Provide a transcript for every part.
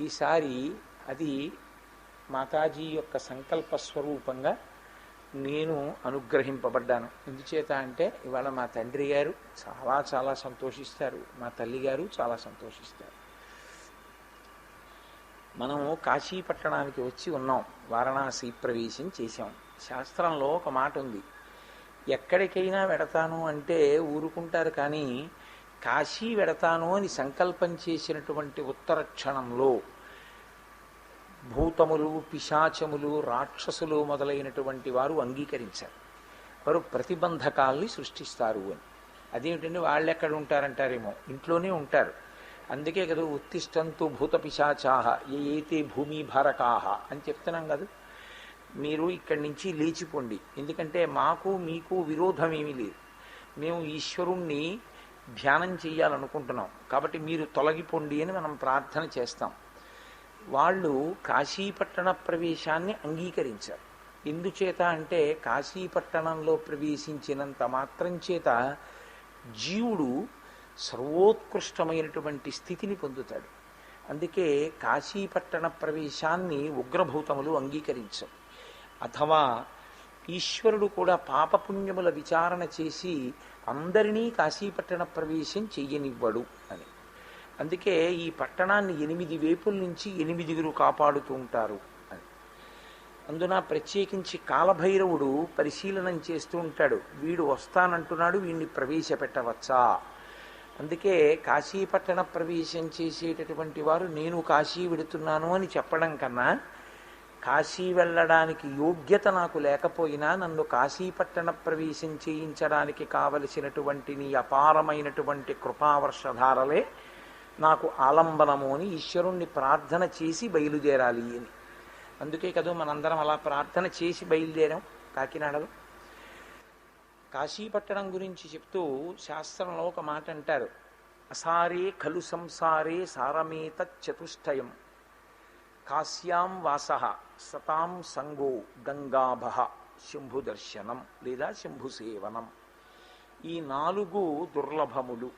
ఈసారి అది మాతాజీ యొక్క సంకల్ప స్వరూపంగా నేను అనుగ్రహింపబడ్డాను. ఎందుచేత అంటే ఇవాళ మా తండ్రి గారు చాలా చాలా సంతోషిస్తారు. మా తల్లి గారు చాలా సంతోషిస్తారు. మనము కాశీ పట్టణానికి వచ్చి ఉన్నాం. వారణాసి ప్రవేశం చేశాం. శాస్త్రంలో ఒక మాట ఉంది. ఎక్కడికైనా వెడతాను అంటే ఊరుకుంటారు కానీ కాశీ వెడతాను అని సంకల్పం చేసినటువంటి ఉత్తర క్షణంలో భూతములు పిశాచములు రాక్షసులు మొదలైనటువంటి వారు అంగీకరించారు. వారు ప్రతిబంధకాల్ని సృష్టిస్తారు అని. అదేమిటంటే వాళ్ళు ఎక్కడ ఉంటారంటారేమో? ఇంట్లోనే ఉంటారు. అందుకే కదా ఉత్తిష్టంతు భూత పిశాచాహ ఏ ఏతే భూమి భారకాహ అని చెప్తున్నాం కదా. మీరు ఇక్కడి నుంచి లేచిపోండి. ఎందుకంటే మాకు మీకు విరోధం ఏమీ లేదు. మేము ఈశ్వరుణ్ణి ధ్యానం చేయాలనుకుంటున్నాం కాబట్టి మీరు తొలగిపోండి అని మనం ప్రార్థన చేస్తాం. వాళ్ళు కాశీపట్టణ ప్రవేశాన్ని అంగీకరించారు. ఎందుచేత అంటే కాశీపట్టణంలో ప్రవేశించినంత మాత్రం చేత జీవుడు సర్వోత్కృష్టమైనటువంటి స్థితిని పొందుతాడు. అందుకే కాశీపట్టణ ప్రవేశాన్ని ఉగ్రభూతములు అంగీకరించవు అథవా ఈశ్వరుడు కూడా పాపపుణ్యముల విచారణ చేసి అందరినీ కాశీపట్టణ ప్రవేశం చెయ్యనివ్వడు అని. అందుకే ఈ పట్టణాన్ని ఎనిమిది వేపుల నుంచి ఎనిమిదిగురు కాపాడుతూ ఉంటారు అని. అందున ప్రత్యేకించి కాలభైరవుడు పరిశీలనం చేస్తూ ఉంటాడు. వీడు వస్తానంటున్నాడు వీడిని ప్రవేశపెట్టవచ్చా? అందుకే కాశీపట్టణ ప్రవేశం చేసేటటువంటి వారు నేను కాశీ వెడుతున్నాను అని చెప్పడం కన్నా కాశీ వెళ్ళడానికి యోగ్యత నాకు లేకపోయినా నన్ను కాశీపట్టణ ప్రవేశం చేయించడానికి కావలసినటువంటి నీ అపారమైనటువంటి కృపావర్షధారలే నాకు ఆలంబనము అని ఈశ్వరుణ్ణి ప్రార్థన చేసి బయలుదేరాలి అని. అందుకే కదా మనందరం అలా ప్రార్థన చేసి బయలుదేరాం కాకినాడలో. కాశీపట్టణం గురించి చెప్తూ శాస్త్రంలో ఒక మాట అంటారు అసారే ఖలు సంసారే సారమేత చతుష్టయం. కాశ్యాం వాస సతాం సంగో గంగాభ శంభుదర్శనం లేదా శంభుసేవనం. ఈ నాలుగు దుర్లభములు.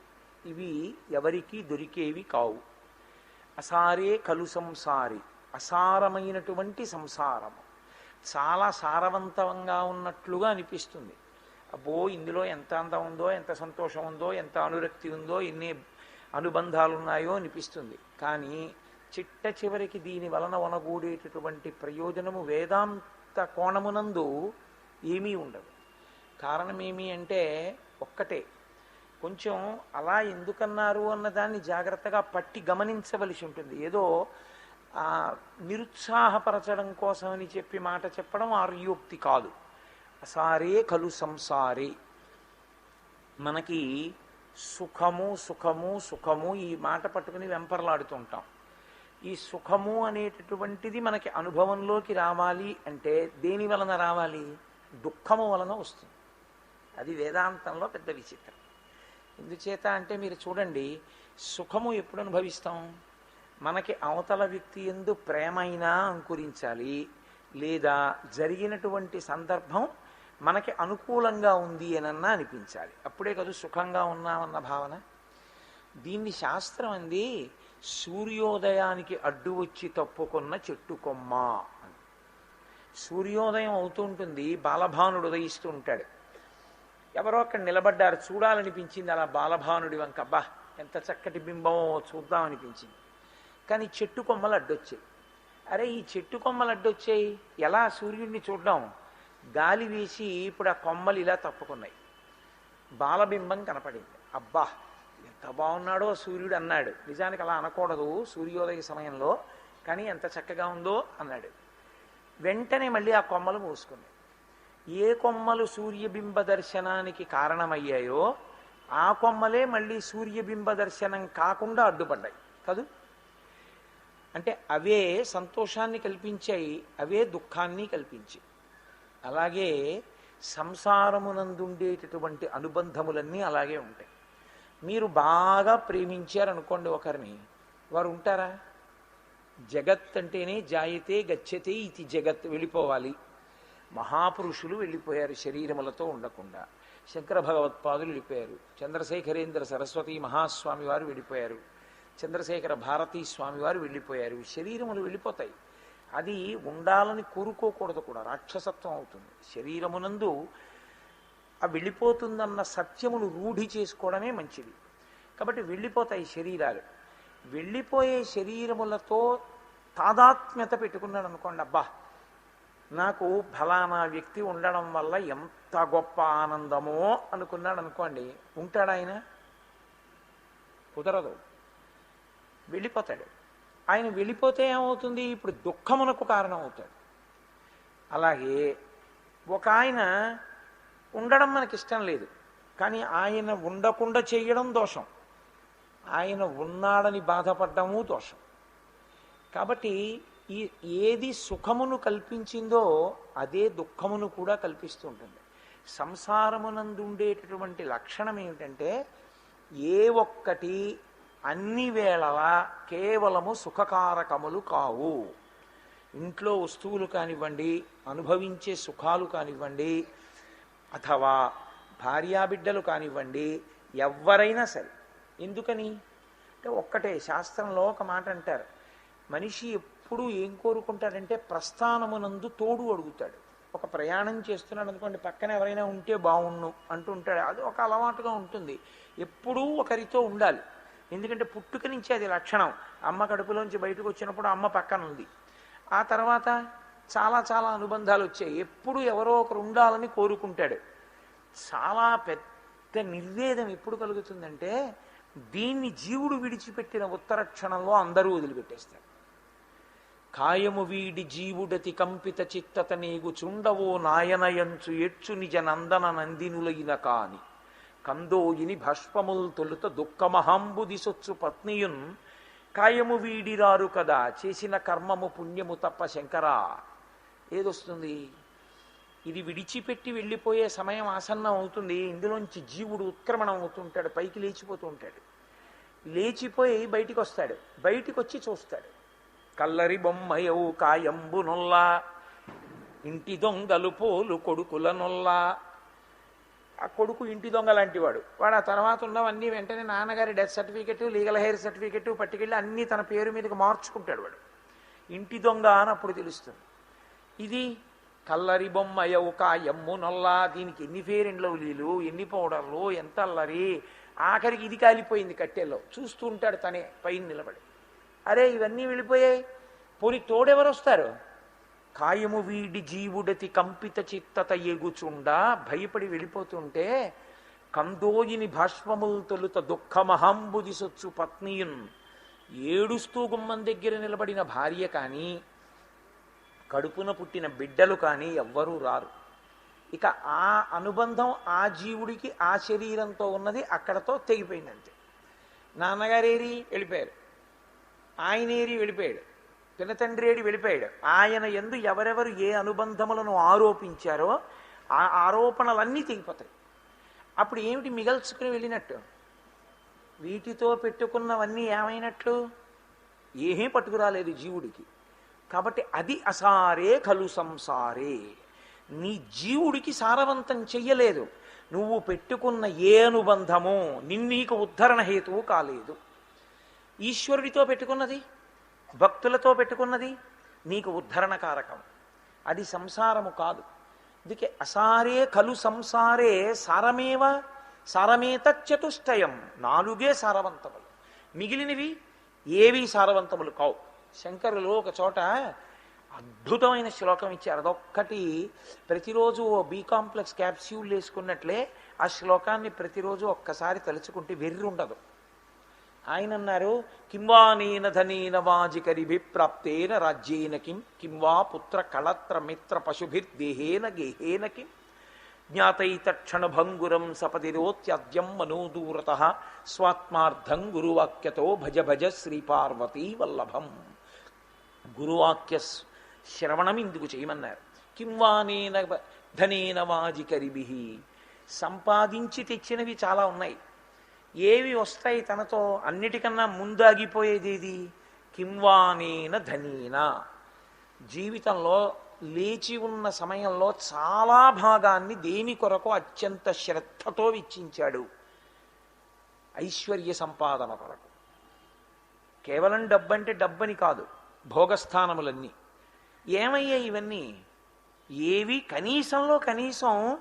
ఇవి ఎవరికి దొరికేవి కావు. అసారే కలు సంసారి అసారమైనటువంటి సంసారము. చాలా సారవంతంగా ఉన్నట్లుగా అనిపిస్తుంది. అబ్బో ఇందులో ఎంత అందం ఉందో ఎంత సంతోషం ఉందో ఎంత అనురక్తి ఉందో ఎన్ని అనుబంధాలు ఉన్నాయో అనిపిస్తుంది. కానీ చిట్ట చివరికి దీని వలన ఒనగూడేటటువంటి ప్రయోజనము వేదాంత కోణమునందు ఏమీ ఉండదు. కారణం ఏమి అంటే ఒక్కటే. కొంచెం అలా ఎందుకన్నారు అన్నదాన్ని జాగ్రత్తగా పట్టి గమనించవలసి ఉంటుంది. ఏదో నిరుత్సాహపరచడం కోసమని చెప్పి మాట చెప్పడం ఆర్యోక్తి కాదు. అసారే కలు సంసారే. మనకి సుఖము సుఖము సుఖము ఈ మాట పట్టుకుని వెంపర్లాడుతుంటాం ఈ సుఖము అనేటటువంటిది మనకి అనుభవంలోకి రావాలి అంటే దేని వలన రావాలి? దుఃఖము వలన వస్తుంది. అది వేదాంతంలో పెద్ద విచిత్రం. ఎందుచేత అంటే మీరు చూడండి సుఖము ఎప్పుడు అనుభవిస్తాం? మనకి అవతల వ్యక్తి ఎందు ప్రేమ అయినా అంకురించాలి లేదా జరిగినటువంటి సందర్భం మనకి అనుకూలంగా ఉంది అనన్నా అనిపించాలి. అప్పుడే కదా సుఖంగా ఉన్నామన్న భావన. దీన్ని శాస్త్రం అంది సూర్యోదయానికి అడ్డు వచ్చి తప్పుకున్న చెట్టు కొమ్మ అని. సూర్యోదయం అవుతుంటుంది బాలభానుడు ఉదయిస్తూ ఉంటాడు. ఎవరో అక్కడ నిలబడ్డారు చూడాలనిపించింది అలా బాలభానుడి వంక అబ్బా ఎంత చక్కటి బింబమో చూద్దామనిపించింది. కానీ చెట్టు కొమ్మలు అడ్డొచ్చాయి. అరే ఈ చెట్టు కొమ్మలు అడ్డొచ్చాయి ఎలా సూర్యుడిని చూడడం? గాలి వీసి ఇప్పుడు ఆ కొమ్మలు ఇలా తప్పుకున్నాయి. బాలబింబం కనపడింది. అబ్బా ఎంత బాగున్నాడో సూర్యుడు అన్నాడు. నిజానికి అలా అనకూడదు సూర్యోదయ సమయంలో కానీ ఎంత చక్కగా ఉందో అన్నాడు. వెంటనే మళ్ళీ ఆ కొమ్మలు మూసుకుంది. ఏ కొమ్మలు సూర్యబింబ దర్శనానికి కారణమయ్యాయో ఆ కొమ్మలే మళ్ళీ సూర్యబింబ దర్శనం కాకుండా అడ్డుపడ్డాయి. కదూ? అంటే అవే సంతోషాన్ని కల్పించాయి అవే దుఃఖాన్ని కల్పించి అలాగే సంసారమునందుండేటటువంటి అనుబంధములన్నీ అలాగే ఉంటాయి. మీరు బాగా ప్రేమించారనుకోండి ఒకరిని వారు ఉంటారా జగత్ అంటేనే జాయతే గచ్చతే ఇది జగత్ వెళ్ళిపోవాలి. మహాపురుషులు వెళ్ళిపోయారు శరీరములతో ఉండకుండా. శంకర భగవత్పాదులు వెళ్ళిపోయారు. చంద్రశేఖరేంద్ర సరస్వతి మహాస్వామి వారు వెళ్ళిపోయారు. చంద్రశేఖర భారతీ స్వామి వారు వెళ్ళిపోయారు. శరీరములు వెళ్ళిపోతాయి. అది ఉండాలని కోరుకోకూడదు కూడా. రాక్షసత్వం అవుతుంది. శరీరమునందు ఆ వెళ్ళిపోతుందన్న సత్యమును రూఢి చేసుకోవడమే మంచిది. కాబట్టి వెళ్ళిపోతాయి శరీరాలు. వెళ్ళిపోయే శరీరములతో తాదాత్మ్యత పెట్టుకున్నాడు అనుకోండి అబ్బా నాకు ఫలానా వ్యక్తి ఉండడం వల్ల ఎంత గొప్ప ఆనందమో అనుకున్నాడు అనుకోండి ఉంటాడు ఆయన? కుదరదు. వెళ్ళిపోతాడు. ఆయన వెళ్ళిపోతే ఏమవుతుంది? ఇప్పుడు దుఃఖమునకు కారణం అవుతాడు అలాగే ఒక ఆయన ఉండడం మనకి ఇష్టం లేదు. కానీ ఆయన ఉండకుండా చేయడం దోషం. ఆయన ఉన్నాడని బాధపడ్డము దోషం. కాబట్టి ఈ ఏది సుఖమును కల్పించిందో అదే దుఃఖమును కూడా కల్పిస్తూ ఉంటుంది సంసారమునందుండేటటువంటి లక్షణం ఏమిటంటే ఏ ఒక్కటి అన్ని వేళలా కేవలము సుఖకారకములు కావు. ఇంట్లో వస్తువులు కానివ్వండి అనుభవించే సుఖాలు కానివ్వండి అథవా భార్యాబిడ్డలు కానివ్వండి ఎవరైనా సరే. ఎందుకని? అంటే ఒక్కటే శాస్త్రంలో ఒక మాట అంటారు. మనిషి ఎప్పుడు ఏం కోరుకుంటాడంటే ప్రస్థానమునందు తోడు అడుగుతాడు. ఒక ప్రయాణం చేస్తున్నాడు అనుకోండి పక్కన ఎవరైనా ఉంటే బాగుండు అంటుంటాడు. అది ఒక అలవాటుగా ఉంటుంది. ఎప్పుడూ ఒకరితో ఉండాలి. ఎందుకంటే పుట్టుక నుంచి అది లక్షణం. అమ్మ కడుపులోంచి బయటకు వచ్చినప్పుడు అమ్మ పక్కన ఉంది ఆ తర్వాత చాలా చాలా అనుబంధాలు వచ్చాయి. ఎప్పుడు ఎవరో ఒకరు ఉండాలని కోరుకుంటాడు. చాలా పెద్ద నిర్వేదం ఎప్పుడు కలుగుతుందంటే దీన్ని జీవుడు విడిచిపెట్టిన ఉత్తర క్షణంలో అందరూ వదిలిపెట్టేస్తారు. కాయము వీడి జీవుడతి కంపిత చిత్తత నీగు చుండవో నాయనయంచు ఎచ్చు నిజ నందన నందినులైన కాని. కందోయిని భష్పముల్ తొలుత దుఃఖమహాంబు సొచ్చు పత్నియున్ కాయము వీడిరారు కదా చేసిన కర్మము పుణ్యము తప్ప శంకరా. ఏదొస్తుంది? ఇది విడిచిపెట్టి వెళ్ళిపోయే సమయం ఆసన్నం అవుతుంది. ఇందులోంచి జీవుడు ఉత్క్రమణం అవుతుంటాడు పైకి లేచిపోతూ ఉంటాడు. లేచిపోయి బయటికి వస్తాడు బయటికి వచ్చి చూస్తాడు. కల్లరి బొమ్మయవు కాయంబు నొల్లా ఇంటి దొంగలు పోలు కొడుకుల నొల్లా. ఆ కొడుకు ఇంటి దొంగ లాంటి వాడు వాడు ఆ తర్వాత ఉన్నవన్నీ వెంటనే నాన్నగారి death certificate legal heir certificate పట్టుకెళ్ళి అన్నీ తన పేరు మీదకి మార్చుకుంటాడు వాడు. ఇంటి దొంగ అని అప్పుడు తెలుస్తుంది. ఇది కల్లరి బొమ్మ బొమ్మయవు ఎమ్ము నొల్లా. దీనికి ఎన్ని ఫేరెండ్లు లీలు ఎన్ని పౌడర్లు ఎంత అల్లరి. ఆఖరికి ఇది కాలిపోయింది కట్టెల్లో. చూస్తూ ఉంటాడు తనే పైన నిలబడి. అరే ఇవన్నీ వెళ్ళిపోయాయి. పోని తోడెవరు వస్తారు కాయము వీడి జీవుడతి కంపిత చిత్తత ఎగుచుండా. భయపడి వెళ్ళిపోతుంటే కందోయిని భాష్మములు తొలుత దుఃఖమహంబుది సొచ్చు పత్నియున్. ఏడుస్తూ గుమ్మం దగ్గర నిలబడిన భార్య కానీ కడుపున పుట్టిన బిడ్డలు కానీ ఎవ్వరూ రారు. ఇక ఆ అనుబంధం ఆ జీవుడికి ఆ శరీరంతో ఉన్నది అక్కడతో తెగిపోయింది అంతే నాన్నగారేరి వెళ్ళిపోయారు. ఆయనేరి వెళ్ళిపోయాడు. పినతండ్రేడి వెళ్ళిపోయాడు. ఆయన ఎందు ఎవరెవరు ఏ అనుబంధములను ఆరోపించారో ఆ ఆరోపణలన్నీ తెగిపోతాయి. అప్పుడు ఏమిటి మిగల్చుకుని వెళ్ళినట్టు? వీటితో పెట్టుకున్నవన్నీ ఏమైనట్లు? ఏమీ పట్టుకురాలేదు జీవుడికి. కాబట్టి అది అసారే కలు సంసారే. నీ జీవుడికి సారవంతం చెయ్యలేదు. నువ్వు పెట్టుకున్న ఏ అనుబంధమో నిన్నీకు ఉద్ధరణ హేతువు కాలేదు. ఈశ్వరుడితో పెట్టుకున్నది? భక్తులతో పెట్టుకున్నది? నీకు ఉద్ధరణ కారకం. అది సంసారము కాదు. అందుకే అసారే కలు సంసారే సారమేవ? సారమేత చతుష్టయం నాలుగే సారవంతములు. మిగిలినవి ఏవి సారవంతములు కావు. శంకరులు ఒక చోట అద్భుతమైన శ్లోకం ఇచ్చారు. అదొక్కటి ప్రతిరోజు ఓ బీ కాంప్లెక్స్ క్యాప్స్యూల్ వేసుకున్నట్లే ఆ శ్లోకాన్ని ప్రతిరోజు ఒక్కసారి తలుచుకుంటే వెర్రి ఉండదు ఆయన అన్నారు కింవానీన ధనీన ధనేన వాజికరిభి ప్రాప్తేన రాజ్యేన కిం కింవా పుత్ర కళత్ర మిత్ర పశుభిర్దేహేన గేహేన కిం జ్ఞాతైతక్షణభంగురం సపతిరోత్యద్యం మనోదూరత స్వాత్మార్థం గురువాక్యతో భజ భజ శ్రీపార్వతీ వల్లభం. గురువాక్య శ్రవణం ఇందుకు చేయమన్నారు. కింవానేన ధనేన వాజికరిభి సంపాదించి తెచ్చినవి చాలా ఉన్నాయి. ఏవి వస్తాయి తనతో అన్నిటికన్నా ముందాగిపోయేది ఏది? కింవానేన ధనీన. జీవితంలో లేచి ఉన్న సమయంలో చాలా భాగాన్ని దేని కొరకు అత్యంత శ్రద్ధతో వెచ్చించాడు? ఐశ్వర్య సంపాదన కొరకు. కేవలం డబ్బు అంటే డబ్బని కాదు. భోగస్థానములన్నీ. ఏమయ్యాయి ఇవన్నీ? ఏవి? కనీసంలో కనీసం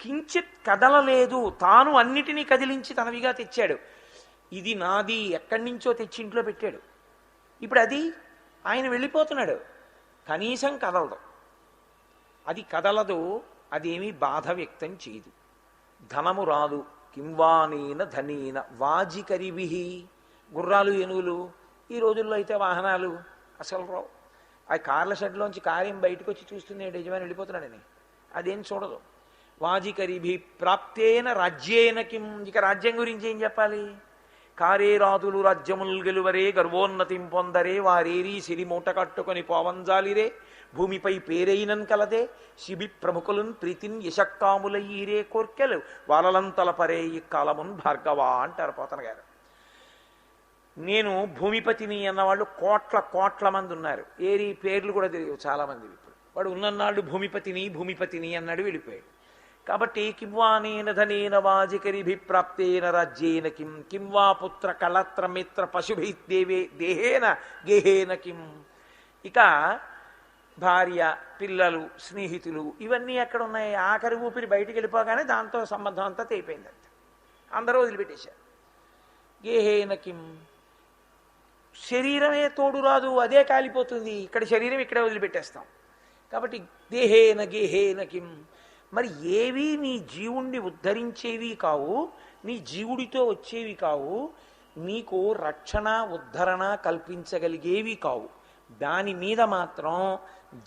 కించిత్ కదలలేదు. తాను అన్నిటినీ కదిలించి తనవిగా తెచ్చాడు. ఇది నాది ఎక్కడి నుంచో తెచ్చి ఇంట్లో పెట్టాడు. ఇప్పుడు అది ఆయన వెళ్ళిపోతున్నాడు. కనీసం కదలదు. అది కదలదు అదేమీ బాధ వ్యక్తం చేయదు. ధనము రాదు. కింవానీన ధనీన వాజికరివిహి గుర్రాలు ఏనుగులు ఈ రోజుల్లో అయితే వాహనాలు అసలు రావు ఆ కార్ల షెడ్లోంచి కార్యం బయటకు వచ్చి చూస్తుంది యజమాని వెళ్ళిపోతున్నాడని అదేం చూడదు. వాజికరిభి ప్రాప్తేన రాజ్యేన కిం. ఇక రాజ్యం గురించి ఏం చెప్పాలి? కారే రాజులు రాజ్యముల్ గెలువరే గర్వోన్నతిం పొందరే వారేరి సిరి మూట కట్టుకొని పోవంజాలిరే భూమిపై పేరైనన్ కలదే శిబి ప్రముఖులున్ ప్రీతిన్ యశక్కాములయ్యీరే కోర్కెలు వాలలంతల పరే ఈ కాలమున్ భార్గవా అంటారు పోతన గారు నేను భూమిపతిని అన్నవాళ్ళు కోట్ల కోట్ల మంది ఉన్నారు. ఏరి పేర్లు కూడా తెలియవు చాలామంది ఇప్పుడు. వాడు ఉన్నన్నాళ్ళు భూమిపతిని భూమిపతిని అన్నాడు వెళ్ళిపోయాడు. కాబట్టి కింవానేన ధనేన వాజికరిభి ప్రాప్తేన రాజ్యేన కిం కింవా పుత్ర కళత్ర మిత్ర పశుభి దేవే దేహేన గేహేన కిం. ఇక భార్య పిల్లలు స్నేహితులు ఇవన్నీ ఎక్కడ ఉన్నాయి ఆఖరి ఊపిరి బయటికి వెళ్ళిపోగానే దాంతో సంబంధం అంతా తెగిపోయిందంట అందరూ వదిలిపెట్టేశారు. గేహేన కిం. శరీరమే తోడు రాదు అదే కాలిపోతుంది. ఇక్కడ శరీరం ఇక్కడే వదిలిపెట్టేస్తాం. కాబట్టి దేహేన గేహేన కిం. మరి ఏవి నీ జీవుణ్ణి ఉద్ధరించేవి కావు నీ జీవుడితో వచ్చేవి కావు నీకు రక్షణ ఉద్ధరణ కల్పించగలిగేవి కావు. దాని మీద మాత్రం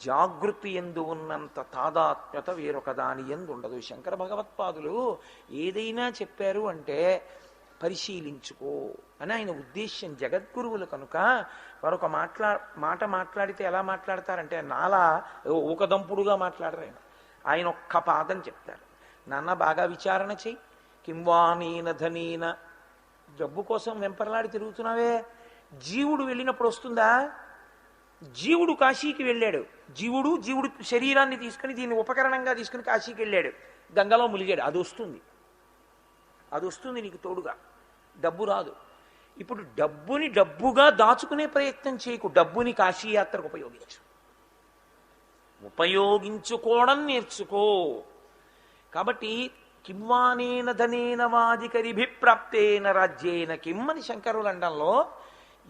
జాగృతి ఎందు ఉన్నంత తాదాత్మ్యత వేరొక దాని ఎందు ఉండదు. శంకర భగవత్పాదులు ఏదైనా చెప్పారు అంటే పరిశీలించుకో అని ఆయన ఉద్దేశ్యం జగద్గురువులు కనుక వారు ఒక మాట్లా మాట మాట్లాడితే ఎలా మాట్లాడతారంటే నాలా ఊకదంపుడుగా మాట్లాడరు ఆయన. ఆయన ఒక్క పాదం చెప్తారు. నాన్న బాగా విచారణ చెయ్యి. కింవానీన ధనీన. జబ్బు కోసం వెంపర్లాడి తిరుగుతున్నావే. జీవుడు వెళ్ళినప్పుడు వస్తుందా? జీవుడు కాశీకి వెళ్ళాడు. జీవుడు జీవుడు శరీరాన్ని తీసుకుని దీన్ని ఉపకరణంగా తీసుకుని కాశీకి వెళ్ళాడు. గంగలో ములిగాడు. అది వస్తుంది. అది వస్తుంది నీకు తోడుగా. డబ్బు రాదు. ఇప్పుడు డబ్బుని డబ్బుగా దాచుకునే ప్రయత్నం చేయకు. డబ్బుని కాశీయాత్రకు ఉపయోగించు. ఉపయోగించుకోవడం నేర్చుకో. కాబట్టి కిమ్వానేన ధనేన వాజికరిభి ప్రాప్తేన రాజ్యేన కిమ్మని శంకరులు అండంలో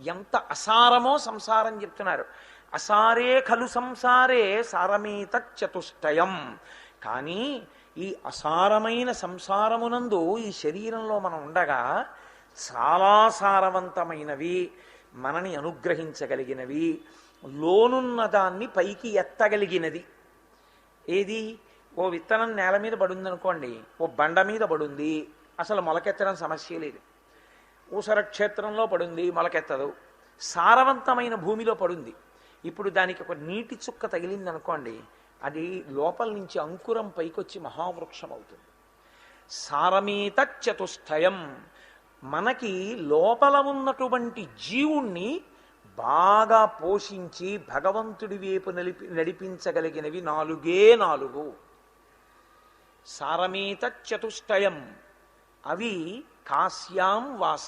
ఎంత అసారమో సంసారం చెప్తున్నారు. అసారే ఖలు సంసారే సారమేత చతుష్టయం. కానీ ఈ అసారమైన సంసారమునందు ఈ శరీరంలో మనం ఉండగా చాలా సారవంతమైనవి మనని అనుగ్రహించగలిగినవి లోనున్న దాన్ని పైకి ఎత్తగలిగినది. ఏది? ఓ విత్తనం నేల మీద పడుందనుకోండి ఓ బండ మీద పడుంది అసలు మొలకెత్తడం సమస్య లేదు. ఊసర క్షేత్రంలో పడుంది మొలకెత్తదు. సారవంతమైన భూమిలో పడుంది. ఇప్పుడు దానికి ఒక నీటి చుక్క తగిలింది అనుకోండి అది లోపల నుంచి అంకురం పైకొచ్చి మహావృక్షం అవుతుంది సారమేత చతుష్టయం. మనకి లోపల ఉన్నటువంటి జీవుణ్ణి బాగా పోషించి భగవంతుడి వైపు నడిపి నడిపించగలిగినవి నాలుగే నాలుగు. సారమేత చతుష్టయం. అవి కాశ్యాం వాస.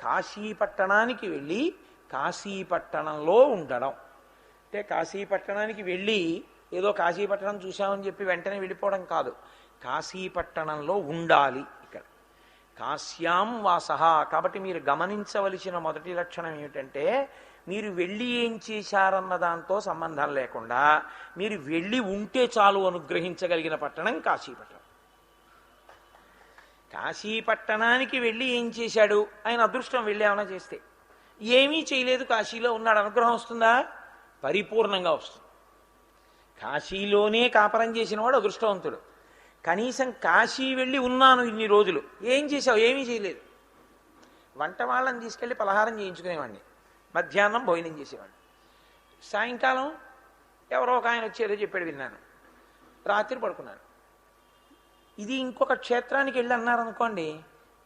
కాశీపట్టణానికి వెళ్ళి కాశీపట్టణంలో ఉండడం. అంటే కాశీపట్టణానికి వెళ్ళి ఏదో కాశీపట్టణం చూశామని చెప్పి వెంటనే వెళ్ళిపోవడం కాదు. కాశీపట్టణంలో ఉండాలి ఇక్కడ. కాశ్యాం వాసహ కాబట్టి మీరు గమనించవలసిన మొదటి లక్షణం ఏమిటంటే మీరు వెళ్ళి ఏం చేశారన్న దాంతో సంబంధం లేకుండా మీరు వెళ్ళి ఉంటే చాలు అనుగ్రహించగలిగిన పట్టణం కాశీపట్టణం కాశీపట్టణానికి వెళ్ళి ఏం చేశాడు? ఆయన అదృష్టం వెళ్ళి ఏమైనా చేస్తే. ఏమీ చేయలేదు కాశీలో ఉన్నాడు. అనుగ్రహం వస్తుందా? పరిపూర్ణంగా వస్తుంది. కాశీలోనే కాపరం చేసిన వాడు అదృష్టవంతుడు. కనీసం కాశీ వెళ్ళి ఉన్నాను ఇన్ని రోజులు. ఏం చేశావు? ఏమీ చేయలేదు. వంట వాళ్ళని తీసుకెళ్ళి పలహారం చేయించుకునేవాడిని. మధ్యాహ్నం భోజనం చేసేవాడిని. సాయంకాలం ఎవరో ఒక ఆయన వచ్చేదో చెప్పాడు విన్నాను. రాత్రి పడుకున్నాను. ఇది ఇంకొక క్షేత్రానికి వెళ్ళి అన్నారనుకోండి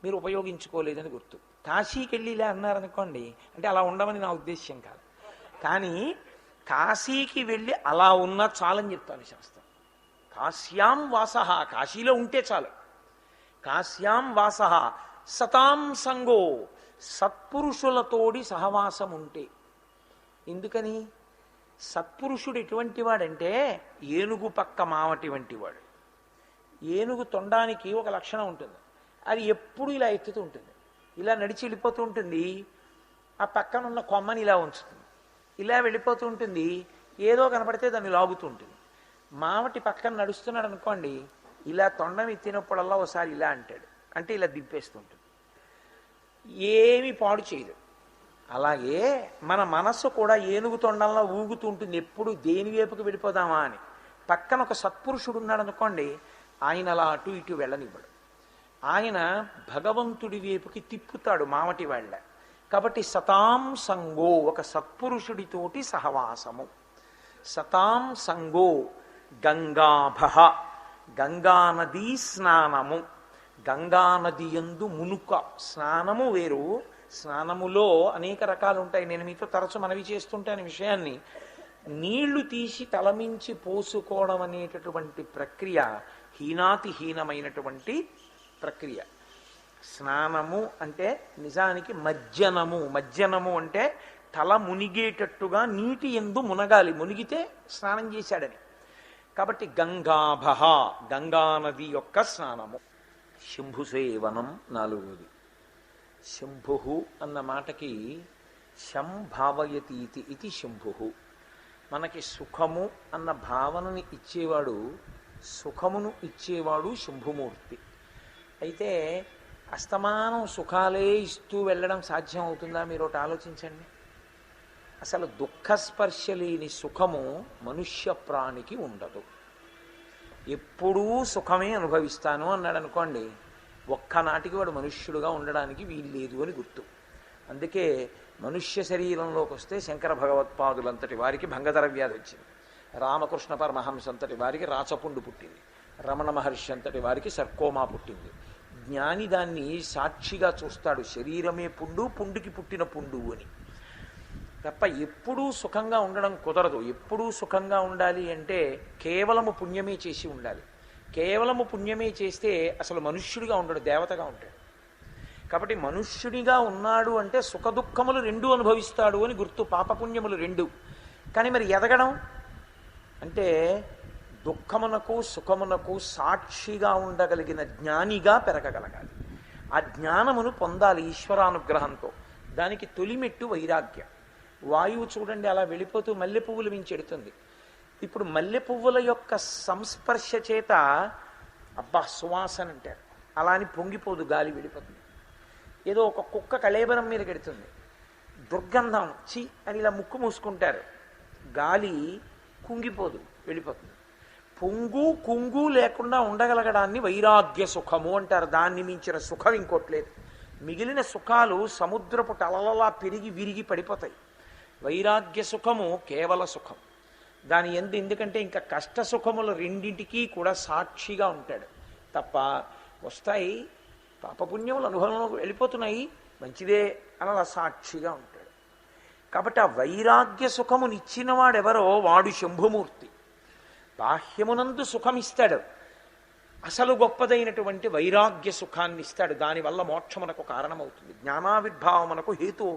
మీరు ఉపయోగించుకోలేదని గుర్తు. కాశీకి వెళ్ళి ఇలా అన్నారనుకోండి అంటే అలా ఉండమని నా ఉద్దేశ్యం కాదు. కానీ కాశీకి వెళ్ళి అలా ఉన్న చాలని చెప్తాను శాస్త్రం. కాశ్యాం వాస కాశీలో ఉంటే చాలు. కాశ్యాం వాస సతాం సంగో సత్పురుషులతోడి సహవాసం ఉంటే ఎందుకని? సత్పురుషుడు ఎటువంటి వాడంటే ఏనుగు పక్క మావటి వంటి వాడు. ఏనుగు తొండానికి ఒక లక్షణం ఉంటుంది. అది ఎప్పుడు ఇలా ఎత్తుతూ ఉంటుంది. ఇలా నడిచి వెళ్ళిపోతూ ఉంటుంది. ఆ పక్కనున్న కొమ్మని ఇలా ఉంచుతుంది. ఇలా వెళ్ళిపోతూ ఉంటుంది. ఏదో కనపడితే దాన్ని లాగుతూ ఉంటుంది. మావటి పక్కన నడుస్తున్నాడు అనుకోండి ఇలా తొండం ఎత్తినప్పుడల్లా ఒకసారి ఇలా అంటాడు. అంటే ఇలా దింపేస్తుంటుంది. ఏమి పాడు చేయదు. అలాగే మన మనస్సు కూడా ఏనుగు తొండంలో ఊగుతుంటుంది ఎప్పుడు దేని వైపుకి వెళ్ళిపోదామా అని. పక్కన ఒక సత్పురుషుడు ఉన్నాడు అనుకోండి ఆయన అలా అటు ఇటు వెళ్ళనివ్వడు. ఆయన భగవంతుడి వైపుకి తిప్పుతాడు మామటి వాళ్ళ. కాబట్టి సతాం సంగో ఒక సత్పురుషుడితోటి సహవాసము. సతాం సంగో గంగాభ గంగానదీ స్నానము. గంగానది ఎందు మునుక స్నానము వేరు. స్నానములో అనేక రకాలు ఉంటాయి నేను మీతో తరచు మనవి చేస్తుంటాను విషయాన్ని. నీళ్ళు తీసి తలమించి పోసుకోవడం అనేటటువంటి ప్రక్రియ హీనాతిహీనమైనటువంటి ప్రక్రియ. స్నానము అంటే నిజానికి మజ్జనము మజ్జనము అంటే తల మునిగేటట్టుగా నీటి ఎందు మునగాలి. మునిగితే స్నానం చేశాడని. కాబట్టి గంగాభ గంగానది యొక్క స్నానము. శంభుసేవనం నాలుగోది. శంభు అన్న మాటకి శంభావయతీతి ఇది శంభు మనకి సుఖము అన్న భావనని ఇచ్చేవాడు సుఖమును ఇచ్చేవాడు శంభుమూర్తి. అయితే అస్తమానం సుఖాలే ఇస్తూ వెళ్ళడం సాధ్యం అవుతుందా? మీరు ఒకటి ఆలోచించండి. అసలు దుఃఖస్పర్శ లేని సుఖము మనుష్య ప్రాణికి ఉండదు. ఎప్పుడూ సుఖమే అనుభవిస్తాను అన్నాడు అనుకోండి ఒక్కనాటికి వాడు మనుష్యుడుగా ఉండడానికి వీల్లేదు అని గుర్తు. అందుకే మనుష్య శరీరంలోకి వస్తే శంకర భగవత్పాదులంతటి వారికి భంగధర వ్యాధి వచ్చింది. రామకృష్ణ పరమహంస అంతటి వారికి రాచపుండు పుట్టింది. రమణ మహర్షి అంతటి వారికి సర్కోమా పుట్టింది. జ్ఞాని దాన్ని సాక్షిగా చూస్తాడు శరీరమే పుండు పుండుకి పుట్టిన పుండు అని. తప్ప ఎప్పుడూ సుఖంగా ఉండడం కుదరదు. ఎప్పుడూ సుఖంగా ఉండాలి అంటే కేవలము పుణ్యమే చేసి ఉండాలి. కేవలము పుణ్యమే చేస్తే అసలు మనుష్యుడిగా ఉండడు దేవతగా ఉంటాడు. కాబట్టి మనుష్యుడిగా ఉన్నాడు అంటే సుఖదుఖములు రెండు అనుభవిస్తాడు అని గుర్తు పాపపుణ్యములు రెండు. కానీ మరి ఎదగడం? అంటే దుఃఖమునకు సుఖమునకు సాక్షిగా ఉండగలిగిన జ్ఞానిగా పెరగగలగాలి. ఆ జ్ఞానమును పొందాలి ఈశ్వరానుగ్రహంతో. దానికి తొలిమెట్టు వైరాగ్యం. వాయువు చూడండి అలా వెళ్ళిపోతూ మల్లె పువ్వులు మించెడుతుంది ఇప్పుడు మల్లె పువ్వుల యొక్క సంస్పర్శ చేత అబ్బా సువాసన అంటారు. అలా అని పొంగిపోదు గాలి వెళ్ళిపోతుంది. ఏదో ఒక కుక్క కళేబరం మీద గెడుతుంది దుర్గంధం చి అని ఇలా ముక్కు మూసుకుంటారు. గాలి కుంగిపోదు వెళ్ళిపోతుంది. పొంగు కుంగు లేకుండా ఉండగలగడాన్ని వైరాగ్య సుఖము అంటారు. దాన్ని మించిన సుఖం ఇంకోట్లేదు మిగిలిన సుఖాలు సముద్రపు టలలలా పెరిగి విరిగి పడిపోతాయి. వైరాగ్య సుఖము కేవల సుఖం. దాని ఎందు ఎందుకంటే ఇంకా కష్ట సుఖములు రెండింటికి కూడా సాక్షిగా ఉంటాడు. తప్ప వస్తాయి పాపపుణ్యములు అనుభవంలోకి వెళ్ళిపోతున్నాయి మంచిదే అని అలా సాక్షిగా ఉంటాడు. కాబట్టి ఆ వైరాగ్య సుఖమునిచ్చిన వాడెవరో వాడు శంభుమూర్తి. బాహ్యమునందు సుఖమిస్తాడు. అసలు గొప్పదైనటువంటి వైరాగ్య సుఖాన్ని ఇస్తాడు దానివల్ల మోక్షమునకు కారణమవుతుంది. జ్ఞానావిర్భావమునకు హేతు